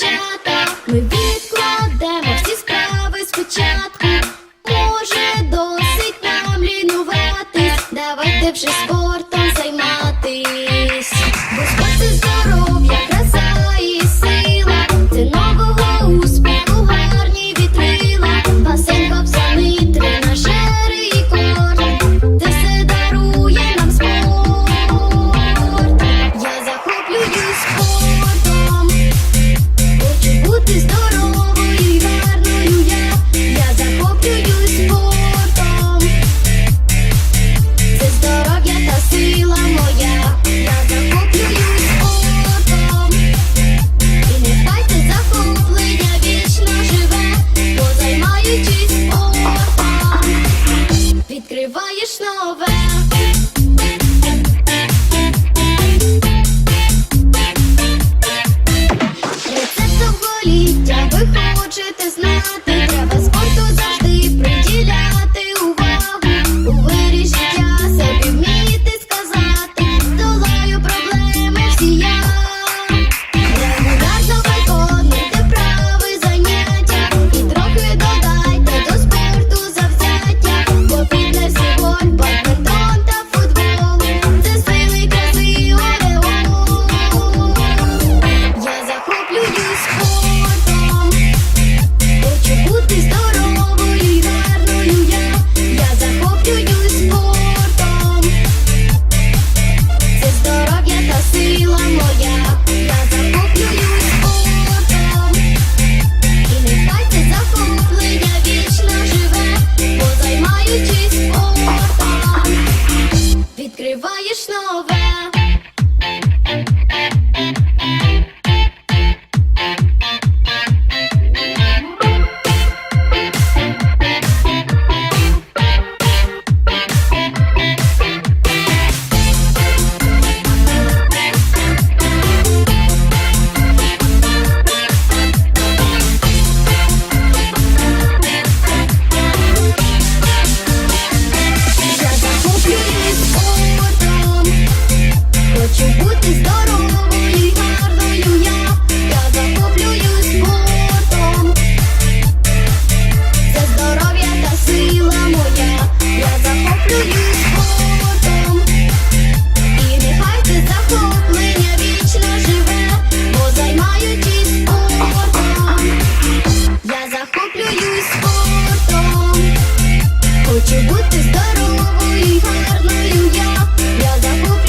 дівчата, ми відкладемо всі справи спочатку. Може, досить нам лінуватись, давайте вже спорт. бути здоровою, гарною я, я забув.